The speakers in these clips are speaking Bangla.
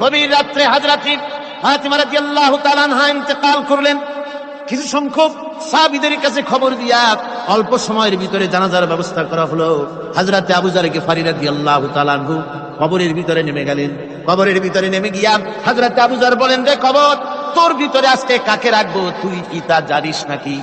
গভীর রাত্রে হাজরাতি তাআলা আনহা ইন্তেকাল করলেন। কিছু সংখ্যক কাছে খবর দিয়া অল্প সময়ের ভিতরে জানাজার ব্যবস্থা করা হলো। হাজরাতে আবু জার গেফারি রাদিয়াল্লাহু তাআলা আনহু কবরের ভিতরে নেমে গেলেন। কবরের ভিতরে নেমে গিয়া হাজরাতে আবু জার বলেন, রে কবর, তোর ভিতরে আজকে কাকে রাখব? তুই কি তা জানিস নাকি?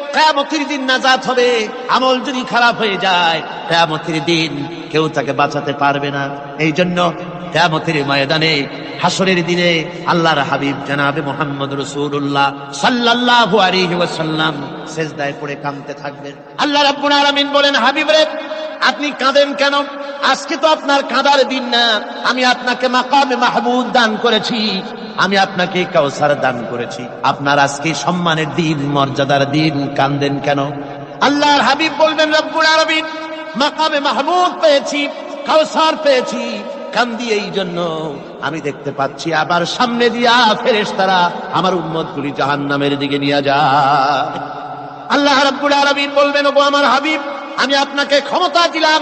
কেয়ামতির দিন নাজাত হবে, আমল যদি খারাপ হয়ে যায়, কেয়ামতির দিন কেউ তাকে বাঁচাতে পারবে না। এই জন্য কেয়ামতের ময়দানে হাসরের দিনে আল্লাহর হাবিব জানাবে মোহাম্মদ রসুল্লাহ সাল্লাল্লাহু আলাইহি শেষ সেজদায় পড়ে কাঁদতে থাকবেন। আল্লাহ রাব্বুল আলামিন বলেন, হাবিব রে, আপনি কাঁদেন কেন? আজকে তো আপনার কাঁদার দিন না। আমি আপনাকে মাকামে মাহমুদ দান করেছি। আমি আপনাকে কাউসার দান করেছি। আপনার আজকে সম্মানের দিন, মর্যাদার দিন। কান্দেন কেন? আল্লাহর হাবিব বলবেন, রব্বুল আলামিন, মাকামে মাহমুদ পেয়েছি কাউসার পেয়েছি। কান্দি এই জন্য। আমি দেখতে পাচ্ছি, আবার সামনে দিয়া ফেরেশতারা আমার উম্মত গুলি জাহান নামের দিকে নিয়ে যায়। আল্লাহ রাব্বুল আলামিন বলবেন, ওগো আমার হাবিব, আমি আপনাকে ক্ষমতা দিলাম।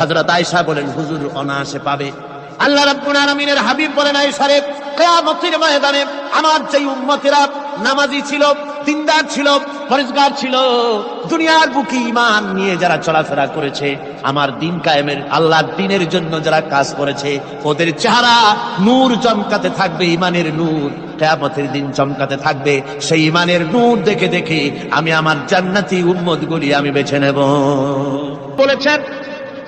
হযরত আয়েশা বলেন, হুজুর অনায়াসে পাবে। আল্লাহ রাব্বুল আলামিনের হাবিব বলেন, আয়েশা রে, কিয়ামতের ময়দানে আমার যেই উম্মতেরা নামাজি ছিল, দিনদার ছিল পরিষ্কার ছিল, দুনিয়ার বুকে ইমান নিয়ে যারা চলাফেরা করেছে, আমার দিন কায়েমের, আল্লাহর দিনের জন্য যারা কাজ করেছে, ওদের চেহারা নূর চমকাতে থাকবে ইমানের নূর। কেয়ামতের দিন চমকাতে থাকবে, সেই ইমানের নূর দেখে দেখে আমি আমার জান্নাতি উম্মত গুলি আমি বেছে নেব। বলেছেন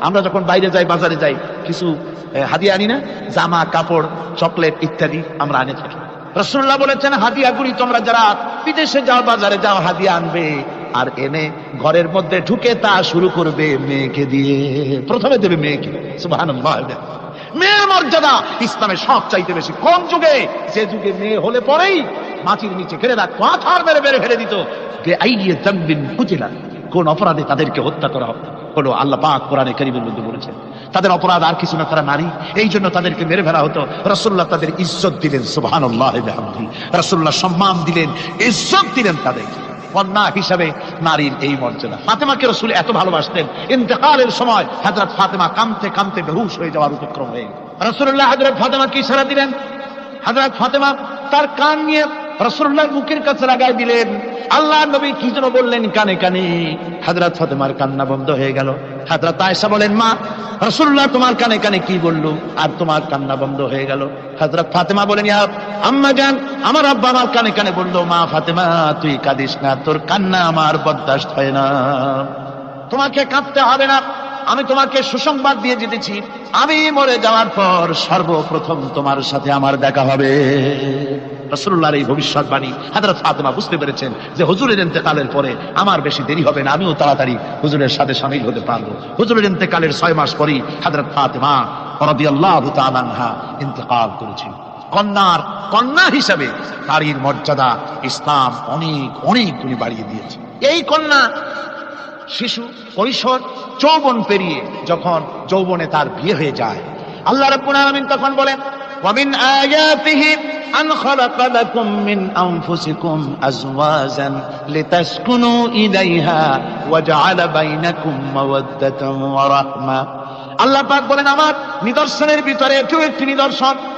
আমরা যখন বাইরে যাই, বাজারে যাই, কিছু হাদিয়া আনি না? জামা, কাপড়, চকলেট ইত্যাদি আমরা আনে থাকি। রসুল্লাহ বলেছেন হাদিয়া হাদিয়াগুলি তোমরা যারা বিদেশে যাও, বাজারে যাও, হাদিয়া আনবে। আর এনে ঘরের মধ্যে ঢুকে তা শুরু করবে মেয়েকে দিয়ে। প্রথমে দেবে মেয়েকে সুবহানাল্লাহ মেয়ের মর্যাদা ইসলামে সব চাইতে বেশি। কোন যুগে? যে যুগে মেয়ে হলে পরেই মাটির নিচে ঘেরে রাখতো আথার মেরে মেরে ফেলে দিত। গে আইয়ে কোন অপরাধে তাদেরকে হত্যা করা হলো আল্লাহ পাক কোরআনে কারিমের মধ্যে বলেছেন। তাদের অপরাধ আর কিছু না, তারা নারী। এই জন্য তাদেরকে মেরে ফেলা হতো। রসুল্লাহ তাদের ইজ্জত দিলেন সুবাহান রসুল্লাহ সম্মান দিলেন, ইজ্জত দিলেন তাদেরকে কন্যা হিসাবে নারীর এই মর্যাদা। ফাতেমাকে রসুল এত ভালোবাসতেন। ইন্তেকালের সময় হাজরত ফাতেমা কামতে কামতে বেহুশ হয়ে যাওয়ার উপক্রম হয়ে রসুল্লাহ হাজরত ফাতেমা কি সারা দিলেন। হাজরত ফাতেমা তার কান নিয়ে রসুল্লাহর মুখের কাছে লাগাই দিলেন। আল্লাহ নবী কি যেন বললেন কানে কানে। হাজরত ফাতেমার কান্না বন্ধ হয়ে গেল। হাজরত আয়েশা বলেন, মা রসুল্লাহ তোমার কানে কানে কি বলল? আর তোমার কান্না বন্ধ হয়ে গেল। হাজরত ফাতেমা বলেন আম্মা জান, আমার আব্বা আমার কানে কানে বলল, মা ফাতেমা, তুই কাঁদিস না, তোর কান্না আমার বরদাস্ত হয় না। তোমাকে কাঁদতে হবে না। আমি তোমাকে সুসংবাদ দিয়ে যেতেছি আমি মরে যাওয়ার পর সর্বপ্রথম তোমার সাথে আমার দেখা হবে। রসুল্লাহর এই ভবিষ্যৎবাণী। হাজরত ফাতেমা বুঝতে পেরেছেন যে হুজুরের ইন্তেকালের পরে আমার বেশি দেরি হবে না, আমিও তাড়াতাড়ি হুজুরের সাথে সামিল হতে পারব। হুজুরের ইন্তেকালের ছয় মাস পরেই হাজরত ফাতেমা করেছেন কন্যার কন্যা হিসাবে মর্যাদা ইসলাম অনেক অনেক গুণে বাড়িয়ে দিয়েছে। এই কন্যা শিশু কৈশোর যৌবন পেরিয়ে যখন যৌবনে তার বিয়ে হয়ে যায়, আল্লাহ রব্বুল আলমিন তখন বলেন أن خلق لكم من أنفسكم أزواجا لتسكنوا إليها وجعل بينكم مودة ورحمة আল্লাহ পাক বলেন আমার নিদর্শনের ভিতরে এটিও একটি নিদর্শন যে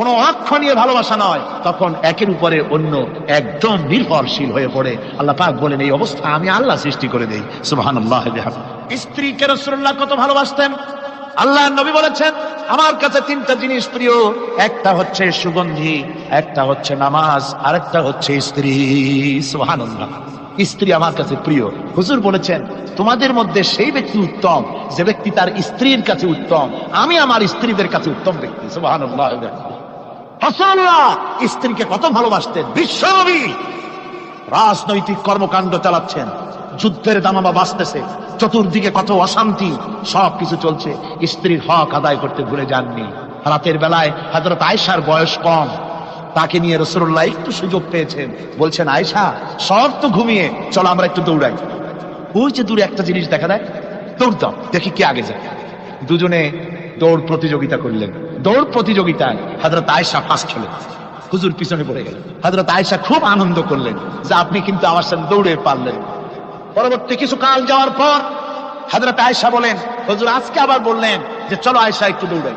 কোনো অক্ষণীয় ভালোবাসা নয়। তখন একের উপরে অন্য একদম নির্ভরশীল হয়ে পড়ে। আল্লাহ পাক বলেন, এই অবস্থা আমি আল্লাহ সৃষ্টি করে দেই। সুবাহান আল্লাহ স্ত্রীকে রসুল্লাহ কত ভালোবাসতেন? আল্লাহ নবী বলেছেন, আমার কাছে তিনটা জিনিস প্রিয়। একটা হচ্ছে সুগন্ধি, একটা হচ্ছে নামাজ, আরেকটা হচ্ছে স্ত্রী। সুহান স্ত্রী আমার কাছে প্রিয়। হুজুর বলেছেন, তোমাদের মধ্যে সেই ব্যক্তি উত্তম, যে ব্যক্তি তার স্ত্রীর কাছে উত্তম। আমি আমার স্ত্রীদের কাছে উত্তম ব্যক্তি। স্ত্রীকে কত ভালোবাসতেন। বিশ্বনবী রাজনৈতিক কর্মকাণ্ড চালাচ্ছেন। যুদ্ধের দামাবা বাঁচতেছে। চতুর্দিকে কত অশান্তি, সব কিছু চলছে। স্ত্রীর হক আদায় করতে ভুলে যাননি। রাতের বেলায় হাজরত আয়সার বয়স কম। তাকে নিয়ে রসুল্লাহ একটু সুযোগ পেয়েছেন। বলছেন আয়সা সব তো ঘুমিয়ে, চলো আমরা একটু দৌড়াই। ওই যে দূরে একটা জিনিস দেখা দেয়, দৌড় দাও, দেখি কে আগে যায়। দুজনে দৌড় প্রতিযোগিতা করলেন। দৌড় প্রতিযোগিতায় হাজরত আয়সা ফাঁস খেলেন। হুজুর পিছনে পড়ে গেল হাজরত আয়সা খুব আনন্দ করলেন যে আপনি কিন্তু আমার সাথে দৌড়ে পারলেন। পরবর্তী কিছু কাল যাওয়ার পর হাজরত আয়সা বলেন, হুজুর আজকে আবার বললেন যে, চলো আয়সা একটু দৌড়াই।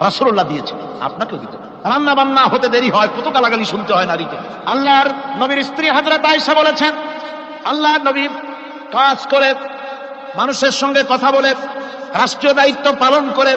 রাসুল্লাহ দিয়েছেন। আপনাকেও দিতে রান্না বান্না হতে দেরি হয় কত গালাগালি শুনতে হয় নারীকে। আল্লাহর নবীর স্ত্রী হাজরা আয়সা বলেছেন, আল্লাহর নবী কাজ করে, মানুষের সঙ্গে কথা বলে, রাষ্ট্রীয় দায়িত্ব পালন করে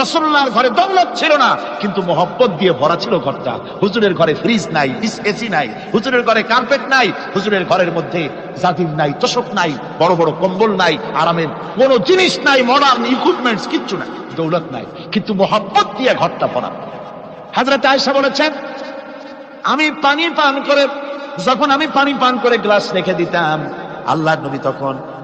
রসুল্লাহর ঘরে দৌলত ছিল না, কিন্তু মোহব্বত দিয়ে ভরা ছিল ঘরটা। হুজুরের ঘরে ফ্রিজ নাই এসি নাই, হুজুরের ঘরে কার্পেট নাই, হুজুরের ঘরের মধ্যে জাতির নাই, তোষক নাই, বড় বড় কম্বল নাই, আরামের কোনো জিনিস নাই মডার্ন ইকুইপমেন্টস কিচ্ছু নাই, দৌলত নাই, কিন্তু মোহব্বত দিয়ে ঘরটা ভরা। হাজরত আয়সা বলেছেন, আমি পানি পান করে, যখন আমি পানি পান করে গ্লাস রেখে দিতাম আল্লাহ নবী তখন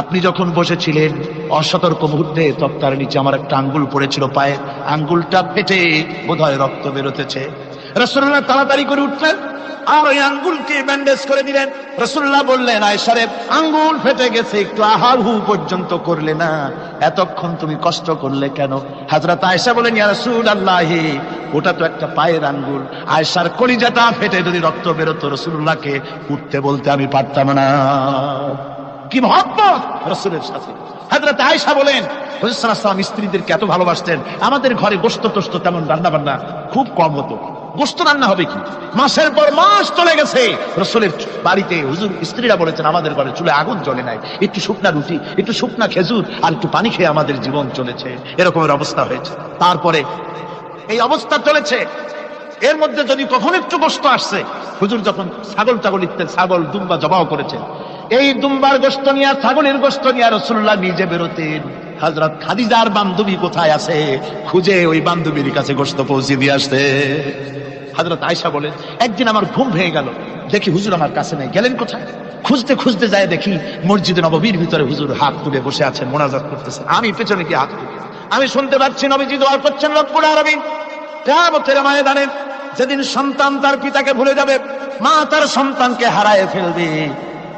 আপনি যখন বসেছিলেন, অসতর্ক মুহূর্তে তক্তার নিচে আমার একটা আঙ্গুল পড়েছিল পায়ে। আঙ্গুলটা ফেটে বোধহয় রক্ত বেরোতেছে। রসুল্লাহ তাড়াতাড়ি করে উঠলেন আর ওই আঙ্গুলকে ব্যান্ডেজ করে দিলেন। রসুল্লাহ বললেন আয়সারে আঙ্গুল ফেটে গেছে, একটু আহার হু পর্যন্ত করলে না। এতক্ষণ তুমি কষ্ট করলে কেন? হাজরত আয়সা বলেন, ইয়া রসুল আল্লাহ ওটা তো একটা পায়ের আঙ্গুল। আয়সার কলিজাটা ফেটে যদি রক্ত বেরোতো রসুল্লাহকে উঠতে বলতে আমি পারতাম না। কি মহব্বত? রসুলের সাথে। আয়সা বলেন স্ত্রীদেরকে এত ভালোবাসতেন, আমাদের ঘরে গোস্ত টোস্ত তেমন রান্না বান্না খুব কম হতো। গোস্ত রান্না হবে কি? মাসের পর মাস চলে গেছে। রসুলের বাড়িতে হুজুর স্ত্রীরা বলেছেন, আমাদের ঘরে চুলে আগুন জ্বলে নাই। একটু শুকনা রুটি, একটু শুকনা খেজুর আর একটু পানি খেয়ে আমাদের জীবন চলেছে। এরকমের অবস্থা হয়েছে। তারপরে এই অবস্থা চলেছে। এর মধ্যে যদি কখন একটু গোস্ত আসছে হুজুর যখন ছাগল ছাগল ইত্যাদি, ছাগল, দুম্বা জবাও করেছেন এই দুম্বার গোস্ত নিয়ে, ছাগলের গোস্ত নিয়ে রসুল্লাহ নিজে বেরোতেন। হাজরত খাদিজার বান্ধবী কোথায় আছে? খুঁজে ওই বান্ধবীর কাছে গোস্ত পৌঁছে দিয়ে আসতে। হাজরত আয়সা বলেন, একদিন আমার ঘুম ভেঙে গেল। দেখি হুজুর আমার কাছে নেই। গেলেন কোথায়? খুঁজতে খুঁজতে যায় দেখি মসজিদে নববীর ভিতরে হুজুর হাত তুলে বসে আছেন, মোনাজাত করতেছেন আমি পেছনে কি হাত আমি শুনতে পাচ্ছি নবীজি দোয়া করছেন রব্বুল আরবিন কেয়ামতের ময়দানে যেদিন সন্তান তার পিতাকে ভুলে যাবে, মা তার সন্তানকে হারায় ফেলবে।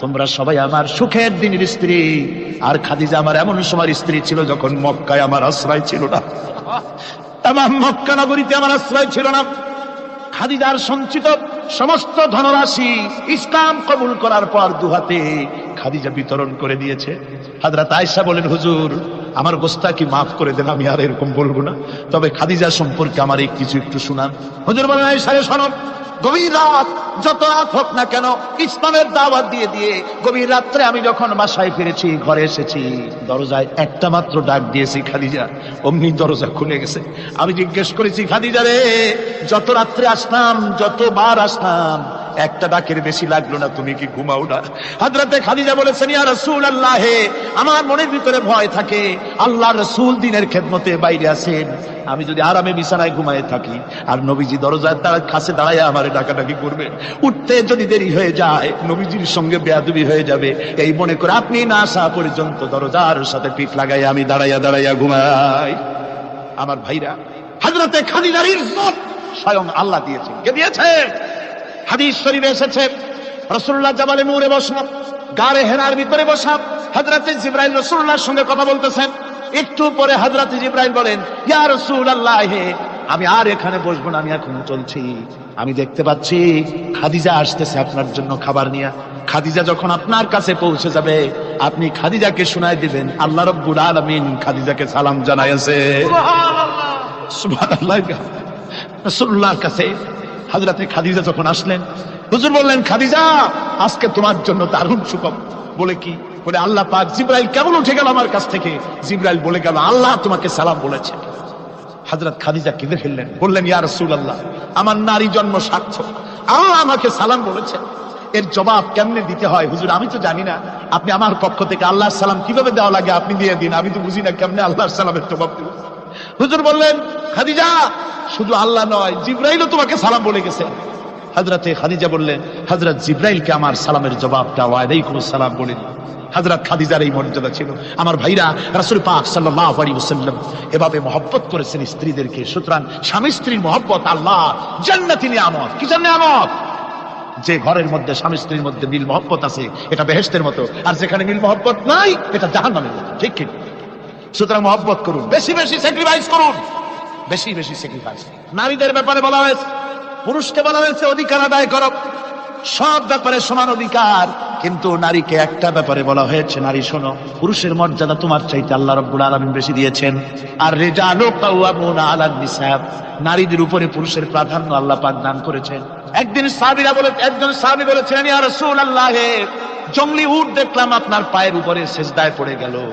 তোমরা সবাই আমার সুখের দিনের স্ত্রী। আর খাদিজা আমার এমন সময় স্ত্রী ছিল যখন মক্কায় আমার আশ্রয় ছিল না। আমার মক্কা নগরীতে আমার আশ্রয় ছিল না। খাদিজার সঞ্চিত সমস্ত ধনরাশি ইসলাম কবুল করার পর দুহাতে খাদিজা বিতরণ করে দিয়েছে। হাজরাত আয়সা বলেন, হুজুর, আমার গোস্তা কি মাফ করে দেন? আমি আর এরকম বলব না। তবে খাদিজা সম্পর্কে আমার এই কিছু একটু শুনান। হুজুর বলেন আয়সারে শোনন গভীর রাত, যত রাত হোক না কেন, ইসলামের দাওয়াত দিয়ে দিয়ে গভীর রাত্রে আমি যখন বাসায় ফিরেছি, ঘরে এসেছি, দরজায় একটা মাত্র ডাক দিয়েছি খাদিজা। অমনি দরজা খুলে গেছে। আমি জিজ্ঞেস করেছি, খাদিজা রে, যত রাত্রে আসলাম, যতবার আসলাম একটা ডাকের বেশি লাগল না, তুমি কি ঘুমাও না? হাজরাতে খাদিজা বলেছেন, ইয়া রাসূল আল্লাহ আমার মনের ভিতরে ভয় থাকে আল্লাহ রসুল দিনের খেদমতে বাইরে আছেন। আমি যদি আরামে বিছানায় ঘুমায় থাকি, আর নবীজি দরজায় তার কাছে দাঁড়ায় আমার ডাকাডাকি করবে, উঠতে যদি দেরি হয়ে যায়, নবীজির সঙ্গে বেয়াদবি হয়ে যাবে। এই মনে করে আপনি না আসা পর্যন্ত দরজার সাথে পিঠ লাগাই আমি দাঁড়াইয়া দাঁড়াইয়া ঘুমাই। আমার ভাইরা হাজরতে খাদিজার ইজ্জত স্বয়ং আল্লাহ দিয়েছে কে দিয়েছে? হাদিস শরীফে এসেছে রসুল্লাহ জাবালে নূরে বসা গাড়ে হেরার ভিতরে বসা হাজরাতে জিব্রাইল রসুল্লাহর সঙ্গে কথা বলতেছেন। একটু পরে হাজরাতে জিব্রাইল বলেন ইয়া রসুল আল্লাহ আমি আর এখানে বসবো না আমি এখন চলছি। আমি দেখতে পাচ্ছি খাদিজা আসতেছে আপনার জন্য খাবার নিয়ে। খাদিজা যখন আপনার কাছে পৌঁছে যাবে আপনি খাদিজাকে শোনায় দিবেন আল্লাহ রব্বুল আলামিন খাদিজাকে সালাম জানাইছে সুবহানাল্লাহ রাসূলুল্লাহর কাছে হযরতে খাদিজা যখন আসলেন, হুজুর বললেন, খাদিজা, আজকে তোমার জন্য দারুণ সুখবর। বলে কি? বলে, আল্লাহ পাক জিব্রাইল কেমন উঠে গেল আমার কাছ থেকে? জিব্রাইল বলে গেল, আল্লাহ তোমাকে সালাম বলেছে। হযরত খাদিজা কেঁদে ফেললেন, বললেন, ইয়া রাসূলুল্লাহ, আমার নারী জন্ম সার্থক, আল্লাহ আমাকে সালাম বলেছে। এর জবাব কেমনে দিতে হয়? হুজুর, আমি তো জানি না। আপনি আমার পক্ষ থেকে আল্লাহর সালাম কীভাবে দেওয়া লাগে আপনি দিয়ে দিন, আমি তো বুঝি না কেমনে আল্লাহর সালামের জবাব দেব। হুজুর বললেন, খাদিজা, শুধু আল্লাহ নয়, জিব্রাইলও তোমাকে সালাম বলে গেছে। হজরতে খাদিজা বললেন হজরত জিব্রাইলকে আমার সালামের জবাব দেওয়া সালাম বলেন হজরত খাদিজার এই মর্যাদা ছিল। আমার ভাইরা রাসুল পাক ওসাল্লাম এভাবে মহব্বত করেছেন স্ত্রীদেরকে। সুতরাং স্বামী স্ত্রীর মহব্বত আল্লাহ জান্নাতি নিয়ামত। কি নিয়ামত? যে ঘরের মধ্যে স্বামী স্ত্রীর মধ্যে মিল মহব্বত আছে, এটা বেহেস্তের মতো। আর যেখানে মিল মহব্বত নাই, এটা জাহান্নামের মতো। ঠিক ঠিক সুতরাং মহব্বত করুন। বেশি বেশি স্যাক্রিফাইস করুন। বেশি বেশি স্যাক্রিফাইস নারীদের ব্যাপারে বলা হয়েছে, পুরুষকে বলা হয়েছে, অধিকার আদায় করো। সব ব্যাপারে সমান অধিকার। কিন্তু নারীকে একটা ব্যাপারে বলা হয়েছে, নারী শোনো, পুরুষের মর্যাদা তোমার চাইতে আল্লাহ রব্বুল আলামিন বেশি দিয়েছেন। আর আলান নিসাব, নারীদের উপরে পুরুষের প্রাধান্য আল্লাহ পাক দান করেছেন। একদিন সাহাবীরা বলে একজন সাহাবী বলেছিলেন জঙ্গলি উট দেখলাম আপনার পায়ের উপরে সেজদায় পড়ে গেল।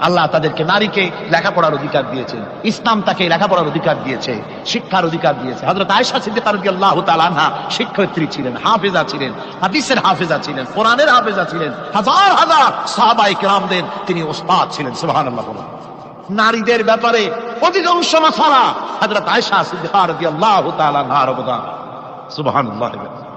আল্লাহ তাদেরকে নারীকে লেখাপড়ার অধিকার দিয়েছেন। ইসলাম তাকে লেখাপড়ার অধিকার দিয়েছে, শিক্ষার অধিকার দিয়েছে। হযরত আয়েশা সিদ্দিকা রাদিয়াল্লাহু তাআলা আনহা শিক্ষয়িত্রী ছিলেন, হাফেজা ছিলেন, হাদিসের হাফেজা ছিলেন, কোরআনের হাফেজা ছিলেন, হাজার হাজার সাহাবায়ে কেরামদের তিনি ওস্তাদ ছিলেন, সুবহানাল্লাহ বলুন। নারীদের ব্যাপারে অধিকাংশ মাসালা হযরত আয়েশা সিদ্দিকা রাদিয়াল্লাহু তাআলা আনহার অবদান। সুবহানাল্লাহ।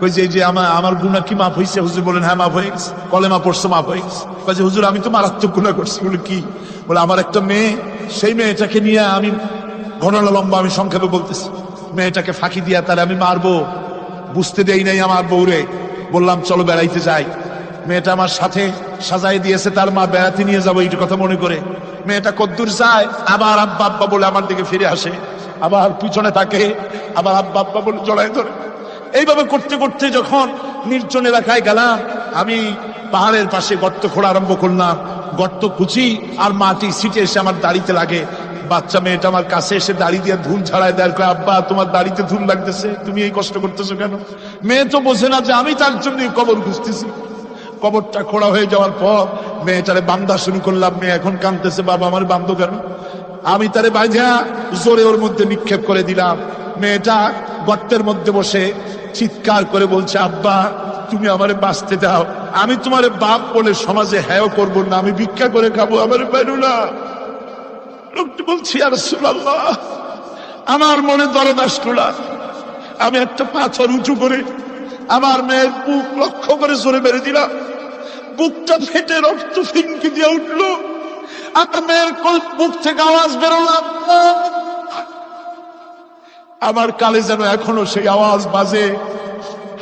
কই যে, এই যে আমার আমার গুণা কি মাফ হয়েছে হুজুর বলেন হ্যাঁ মাফ হয়ে গেছে। কলেমা পড়ছো, মাফ হয়ে গেছে। কয় যে, হুজুর, আমি তো মারাত্মক গুণা করছি। বলে, কি? বলে, আমার একটা মেয়ে, সেই মেয়েটাকে নিয়ে আমি ঘটনা লম্বা আমি সংক্ষেপে বলতেছি। মেয়েটাকে ফাঁকি দিয়া তাহলে আমি মারবো। বুঝতে দেই নাই আমার বউরে। বললাম, চলো বেড়াইতে যাই। মেয়েটা আমার সাথে সাজাই দিয়েছে, তার মা বেড়াতে নিয়ে যাব এইটা কথা মনে করে। মেয়েটা কদ্দূর যায়, আবার আব্বা আব্বা বলে আমার দিকে ফিরে আসে। আবার পিছনে থাকে, আবার আব্বা আব্বা বলে জড়াই ধরে। এইভাবে করতে করতে যখন নির্জন এলাকায় গেলাম আমি পাহাড়ের পাশে গর্ত খোঁড়া আরম্ভ করলাম। গর্ত খুঁচি আর মাটি সিটে এসে আমার দাড়িতে লাগে। বাচ্চা মেয়েটা আমার কাছে এসে দাড়ি দিয়ে ধুল ছাড়ায় দেয় কয়, আব্বা তোমার দাড়িতে ধুল লাগতেছে তুমি এই কষ্ট করতেছো কেন? মেয়ে তো বোঝে না যে আমি তার জন্য কবর খুঁজতেছি। কবরটা খোড়া হয়ে যাওয়ার পর মেয়েটারে বান্দা শুরু করলাম। মেয়ে এখন কাঁদতেছে বাবা আমার বান্ধব কেন? আমি তারে বাঁধা জোরে ওর মধ্যে নিক্ষেপ করে দিলাম। মেয়েটা গর্তের মধ্যে বসে চিৎকার করে বলছে, আব্বা, তুমি আমারে বাঁচতে দাও। আমি তোমার বাপ বলে সমাজে হ্যাঁ করব না, আমি ভিক্ষা করে খাব, আমার বেরো না। লোকটি বলছি আর আমার মনে দরদ আসলো না। আমি একটা পাথর উঁচু করে আমার মেয়ের বুক লক্ষ্য করে জোরে মেরে দিলাম। বুকটা ফেটে রক্ত ফিনকি দিয়ে উঠল। মেয়ের কল- থেকে আওয়াজ বেরোলাম। আমার কালে যেন এখনও সেই আওয়াজ বাজে।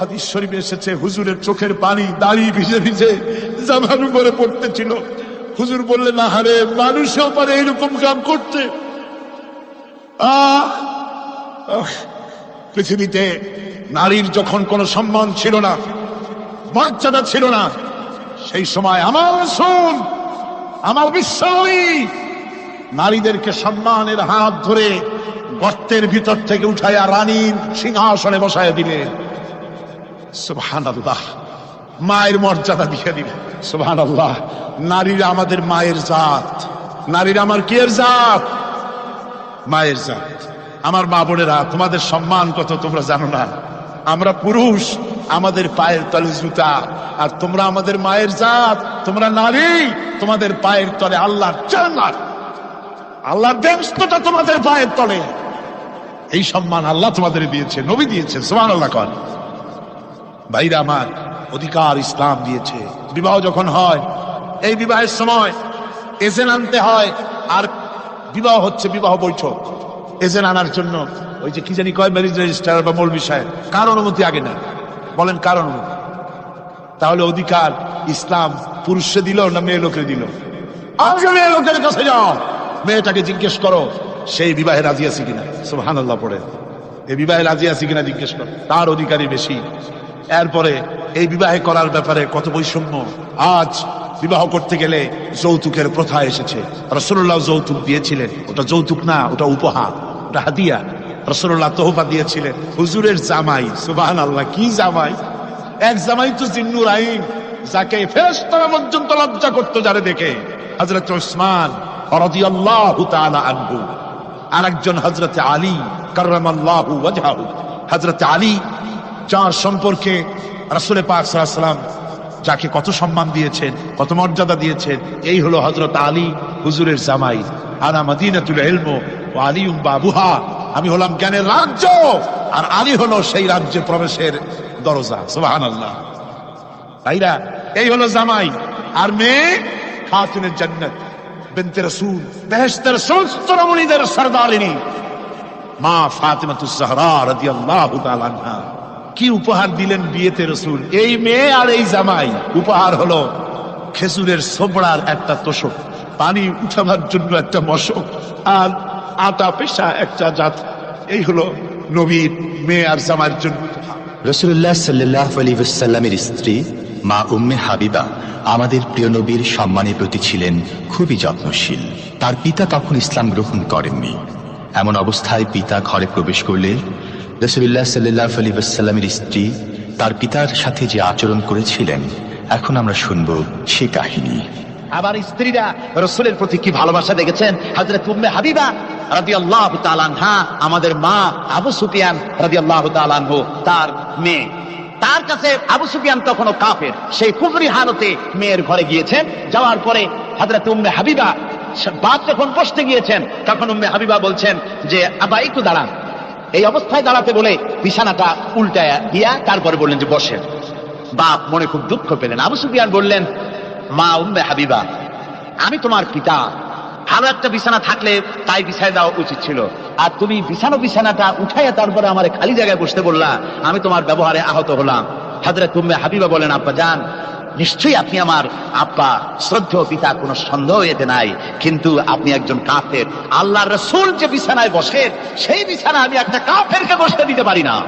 হাদিস শরীফে এসেছে, হুজুরের চোখের পানি দাড়ি ভিজে ভিজে জামার উপরে পড়তেছিল। হুজুর বললেন না হারে মানুষও পারে এরকম কাম করতে। পৃথিবীতে নারীর যখন কোনো সম্মান ছিল না, মর্যাদা ছিল না, সেই সময় আমার শুন আমার বিশ্বাসী নারীদেরকে সম্মানের হাত ধরে গর্তের ভিতর থেকে উঠাইয়া রানীর সিংহাসনে বসায় দিলেন। সুবহানাল্লাহ। মায়ের মর্যাদা দিয়ে দিবে সুহান আল্লাহ নারীরা আমাদের মায়ের জাত। নারীরা আমার কের জাত? মায়ের জাত। আমার মা বোনেরা, তোমাদের সম্মান কত তোমরা জানো না। আমরা পুরুষ। আমাদের পায়ের তলে জুতা। আর তোমরা আমাদের মায়ের জাত, তোমরা নারী, তোমাদের পায়ের তলে আল্লাহর জান্নাত। আল্লাহর ব্যস্ততা তোমাদের পায়ের তলে। এই সম্মান আল্লাহ তোমাদের দিয়েছে, নবী দিয়েছে সুমান আল্লাহ কর। ভাইরা আমার, অধিকার ইসলাম দিয়েছে। বিবাহ যখন হয়, এই বিবাহের সময় এজেন আনতে হয়, আর বিবাহ হচ্ছে বিবাহ বৈঠক। এজেন আনার জন্য, ওই যে কি জানি কয় ম্যারেজ রেজিস্টার বা মৌলবি সাহেব কার অনুমতি আগে না বলেন কারণ? তাহলে অধিকার ইসলাম পুরুষে দিল না মেয়ে লোকে দিল? মেয়ে লোকের কাছে যাও। মেয়েটাকে জিজ্ঞেস করো, সেই বিবাহে রাজি আছে কিনা? সুহান আল্লাহ পড়ে। এই বিবাহে রাজি আছে কিনা জিজ্ঞেস করো। তার অধিকারই বেশি। এরপরে এই বিবাহে করার ব্যাপারে কত বৈষম্য? আজ বিবাহ করতে গেলে যৌতুকের প্রথা এসেছে। রসুল্লাহ যৌতুক দিয়েছিলেন। ওটা যৌতুক না, ওটা উপহার, ওটা হাদিয়া। রসুল্লাহ তোহফা দিয়েছিলেন, হুজুরের জামাই সুবাহান আল্লাহ কি জামাই? এক জামাই তো জিন্নুর আইন, যাকে ফেরেশতারা পর্যন্ত লজ্জা করতো যারে দেখে। হজরত ওসমান রাদিয়াল্লাহু তাআলা আনহু, আরেকজন হযরত আলী কাররামাল্লাহু ওয়াজহাহু। হযরত আলী, যার সম্পর্কে রাসূল পাক সাল্লাম যাকে কত সম্মান দিয়েছেন, কত মর্যাদা দিয়েছেন, এই হলো হযরত আলী, হুজুরের জামাই। আনা মাদিনাতুল ইলম ওয়া আলিউম বাবুহা আমি হলাম জ্ঞানের রাজ্য, আর আলী হলো সেই রাজ্যে প্রবেশের দরজা। সুবহানাল্লাহ। ভাইরা এই হলো জামাই। আর মেয়ে, খাতুনের জান্নাত। রমণীদের সরদারিনী। মা ফাতিমাতুজ জাহরা রাদিয়াল্লাহু কি উপহার দিলেন বিয়েতে রসুল? এই মেয়ে আর এই জামাই। উপহার হলো খেজুরের সোবড়ার একটা তোষক, পানি উঠাবার জন্য একটা মশক, আর আটা পেশা একটা জাত। এই হলো নবীর মেয়ে আর জামাইয়ের জন্য। রসুল্লাহ সাল্লাহ আলী সাল্লামের স্ত্রী, মা উম্মে হাবিবা, আমাদের প্রিয় নবীর সম্মানের প্রতি ছিলেন খুবই যত্নশীল। তার পিতা তখন ইসলাম গ্রহণ করেননি। এমন অবস্থায় পিতা ঘরে প্রবেশ করলে রসুল্লাহ সাল্লাহ আলী সাল্লামের স্ত্রী তার পিতার সাথে যে আচরণ করেছিলেন, এখন আমরা শুনব সে কাহিনী। আবার স্ত্রীরা রসুলের প্রতি কি ভালোবাসা দেখেছেন? হাজরত উম্মে হাবিবা রাজি আল্লাহ তালানহা আমাদের মা আবু সুফিয়ান রাজি আল্লাহ তালানহ তার মেয়ে। তার কাছে আবু সুফিয়ান তখনও কাফের। সেই কুফরি হালতে মেয়ের ঘরে গিয়েছেন। যাওয়ার পরে হাজরত উম্মে হাবিবা বাপ যখন বসতে গিয়েছেন, তখন উম্মে হাবিবা বলছেন যে আবা একটু দাঁড়ান। এই অবস্থায় দাঁড়াতে বলে বিছানাটা উল্টায় দিয়া তারপরে বললেন যে, বসেন। বাপ মনে খুব দুঃখ পেলেন। আবু সুফিয়ান বললেন মা উম্মে হাবিবা, আমি তোমার পিতা। ভালো একটা বিছানা থাকলে তাই বিছায় দেওয়া উচিত ছিল। আর তুমি বিছানো বিছানাটা উঠাইয়া তারপরে আমার খালি জায়গায় বসতে বললা, আমি তোমার ব্যবহারে আহত হলাম। হাজরে তুমি হাবিবা বলেন, আব্বা যান নিশ্চয়ই আপনি আমার আব্বা। শ্রদ্ধেয় পিতা, কোনো সন্দেহ এতে নাই। কিন্তু আপনি একজন কাফের। আল্লাহ রসুল যে বিছানায় বসেন সেই বিছানা আমি একটা কাফেরকে বসতে দিতে পারি না।